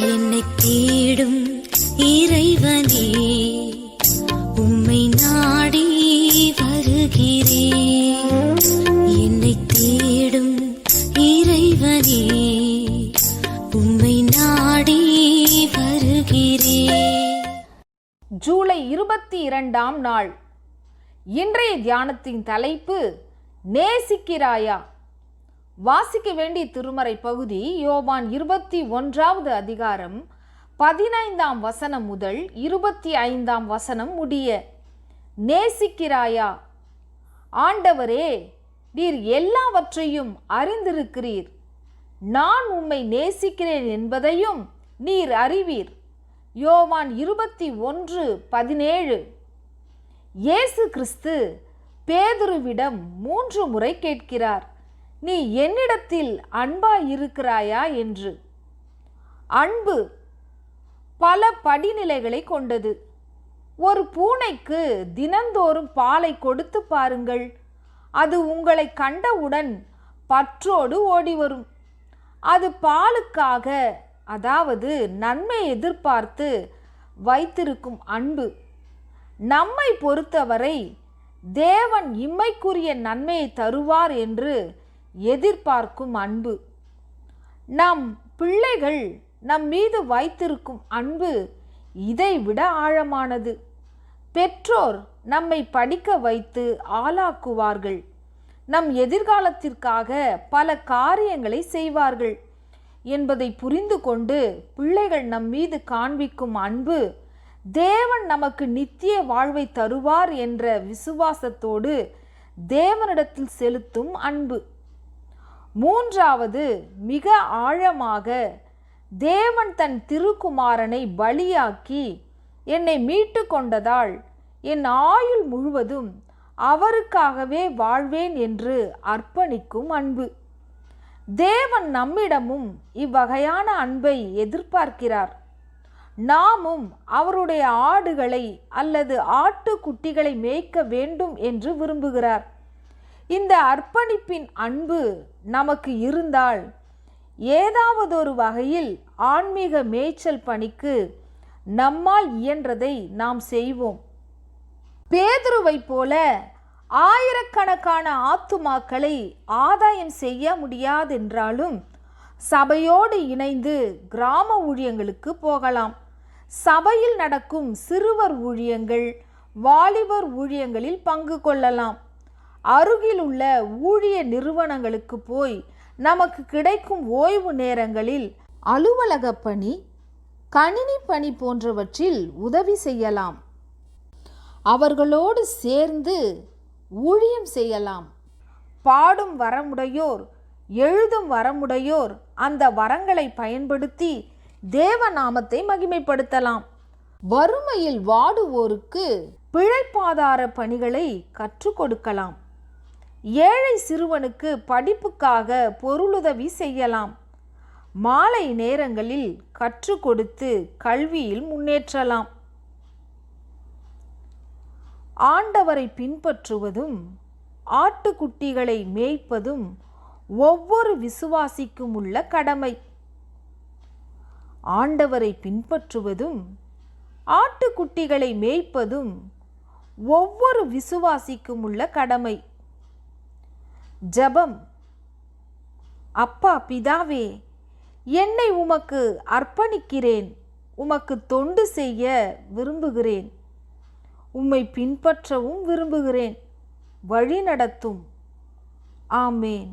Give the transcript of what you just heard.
என்னை தேடும் இறைவனே உம்மை நாடி வருகிறேன். என்னை தேடும் இறைவனே உம்மை நாடி வருகிறேன். ஜூலை இருபத்தி இரண்டாம் நாள். இன்றைய தியானத்தின் தலைப்பு நேசிக்கிறாயா? வாசிக்க வேண்டிய திருமறை பகுதி யோவான் இருபத்தி ஒன்றாவது அதிகாரம் பதினைந்தாம் வசனம் முதல் இருபத்தி ஐந்தாம் வசனம் முடிய நேசிக்கிறாயா? ஆண்டவரே நீர் எல்லாவற்றையும் அறிந்திருக்கிறீர். நான் உம்மை நேசிக்கிறேன் என்பதையும் நீர் அறிவீர். யோவான் இருபத்தி ஒன்று பதினேழு இயேசு கிறிஸ்து பேதுருவிடம் மூன்று முறை கேட்கிறார். நீ என்னிடத்தில் அன்பாய் இருக்கிறாயா என்று. அன்பு பல படிநிலைகளை கொண்டது. ஒரு பூனைக்கு தினந்தோறும் பாலை கொடுத்து பாருங்கள். அது உங்களை கண்டவுடன் பற்றோடு ஓடி வரும் அது பாலுக்காக அதாவது நன்மை எதிர்பார்த்து வைத்திருக்கும் அன்பு. நம்மை பொறுத்தவரை தேவன் இம்மைக்குரிய நன்மையை தருவார் என்று எதிர்பார்க்கும் அன்பு. நம் பிள்ளைகள் நம் மீது வைத்திருக்கும் அன்பு இதைவிட ஆழமானது. பெற்றோர் நம்மை படிக்க வைத்து ஆளாக்குவார்கள். நம் எதிர்காலத்திற்காக பல காரியங்களை செய்வார்கள் என்பதை புரிந்து கொண்டு பிள்ளைகள் நம் மீது காண்பிக்கும் அன்பு தேவன் நமக்கு நித்திய வாழ்வை தருவார் என்ற விசுவாசத்தோடு தேவனிடத்தில் செலுத்தும் அன்பு. மூன்றாவது மிக ஆழமாக தேவன் தன் திருக்குமாரனை பலியாக்கி என்னை மீட்டு கொண்டதால் என் ஆயுள் முழுவதும் அவருக்காகவே வாழ்வேன் என்று அர்ப்பணிக்கும் அன்பு. தேவன் நம்மிடமும் இவ்வகையான அன்பை எதிர்பார்க்கிறார். நாமும் அவருடைய ஆடுகளை அல்லது ஆட்டுக்குட்டிகளை மேய்க்க வேண்டும் என்று விரும்புகிறார். இந்த அர்ப்பணிப்பின் அன்பு நமக்கு இருந்தால் ஏதாவது ஒரு வகையில் ஆன்மீக மேய்ச்சல் பணிக்கு நம்மால் இயன்றதை நாம் செய்வோம். பேதுருவைப் போல ஆயிரக்கணக்கான ஆத்துமாக்களை ஆதாயம் செய்ய முடியாதென்றாலும் சபையோடு இணைந்து கிராம ஊழியங்களுக்கு போகலாம். சபையில் நடக்கும் சிறுவர் ஊழியங்கள் வாலிபர் ஊழியங்களில் பங்கு கொள்ளலாம். அருகில் உள்ள ஊழிய நிறுவனங்களுக்கு போய் நமக்கு கிடைக்கும் ஓய்வு நேரங்களில் அலுவலக பணி கணினி பணி போன்றவற்றில் உதவி செய்யலாம். அவர்களோடு சேர்ந்து ஊழியம் செய்யலாம். பாடும் வரமுடையோர் எழுதும் வரமுடையோர் அந்த வரங்களை பயன்படுத்தி தேவநாமத்தை மகிமைப்படுத்தலாம். வறுமையில் வாடுவோருக்கு பிழைப்பாதார பணிகளை கற்றுக் கொடுக்கலாம். ஏழை சிறுவனுக்கு படிப்புக்காக பொருளுதவி செய்யலாம். மாலை நேரங்களில் கற்றுக் கொடுத்து கல்வியில் முன்னேற்றலாம். ஆண்டவரை பின்பற்றுவதும் ஆட்டுக்குட்டிகளை மேய்ப்பதும் ஒவ்வொரு விசுவாசிக்கும் உள்ள கடமை. ஆண்டவரை பின்பற்றுவதும் ஆட்டுக்குட்டிகளை மேய்ப்பதும் ஒவ்வொரு விசுவாசிக்கும் உள்ள கடமை. ஜபம். அப்பா பிதாவே என்னை உமக்கு அர்ப்பணிக்கிறேன். உமக்கு தொண்டு செய்ய விரும்புகிறேன். உம்மை பின்பற்றவும் விரும்புகிறேன். வழி நடத்தும் ஆமேன்.